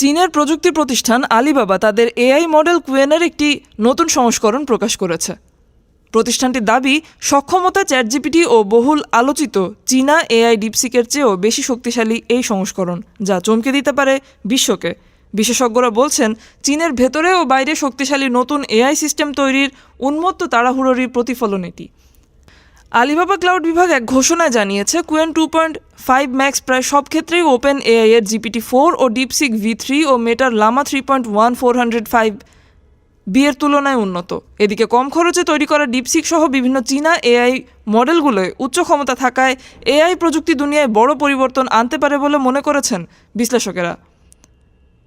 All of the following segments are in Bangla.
চীনের প্রযুক্তি প্রতিষ্ঠান আলিবাবা তাদের এআই মডেল কুয়েনের একটি নতুন সংস্করণ প্রকাশ করেছে। প্রতিষ্ঠানটির দাবি, সক্ষমতা চ্যাটজিপিটি ও বহুল আলোচিত চীনা এআই ডিপসিকের চেয়েও বেশি শক্তিশালী এই সংস্করণ, যা চমকে দিতে পারে বিশ্বকে। বিশেষজ্ঞরা বলছেন, চীনের ভেতরে ও বাইরে শক্তিশালী নতুন এআই সিস্টেম তৈরির উন্মত্ত তাড়াহুড়োরই প্রতিফলন এটি। আলিবাবা ক্লাউড বিভাগ এক ঘোষণায় জানিয়েছে, Qwen two point five max প্রায় সব ক্ষেত্রেই ওপেন এআই এর জিপিটি ফোর ও ডিপসিক ভি থ্রি ও মেটার Llama three point one four hundred five বিয়ের তুলনায় উন্নত। এদিকে কম খরচে তৈরি করা ডিপসিক সহ বিভিন্ন চীনা এআই মডেলগুলোয় উচ্চ ক্ষমতা থাকায় এআই প্রযুক্তি দুনিয়ায় বড় পরিবর্তন আনতে পারে বলে মনে করেছেন বিশ্লেষকেরা।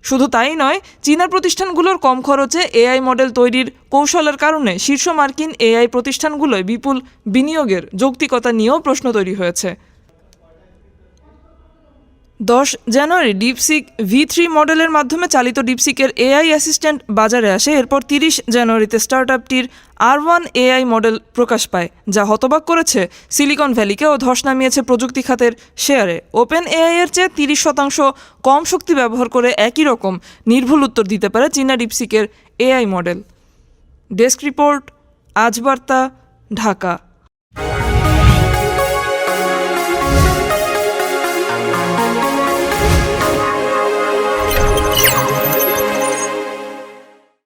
শুধু তাই নয় চীনা প্রতিষ্ঠানগুলোর কম খরচে এআই মডেল তৈরির কৌশলের কারণে শীর্ষ মার্কিন এআই প্রতিষ্ঠানগুলোয় বিপুল বিনিয়োগের যৌক্তিকতা নিয়েও প্রশ্ন তৈরি হয়েছে। দশ জানুয়ারি ডিপসিক ভি থ্রি মডেলের মাধ্যমে চালিত ডিপসিকের এআই অ্যাসিস্ট্যান্ট বাজারে আসে। এরপর তিরিশ জানুয়ারিতে স্টার্টআপটির আর ওয়ান এআই মডেল প্রকাশ পায়, যা হতবাক করেছে সিলিকন ভ্যালিকে ও ধস নামিয়েছে প্রযুক্তি খাতের শেয়ারে। ওপেন এআই এর চেয়ে তিরিশ শতাংশ কম শক্তি ব্যবহার করে একই রকম নির্ভুল উত্তর দিতে পারে চীনা ডিপসিকের এআই মডেল। ডেস্ক রিপোর্ট, আজ বার্তা, ঢাকা।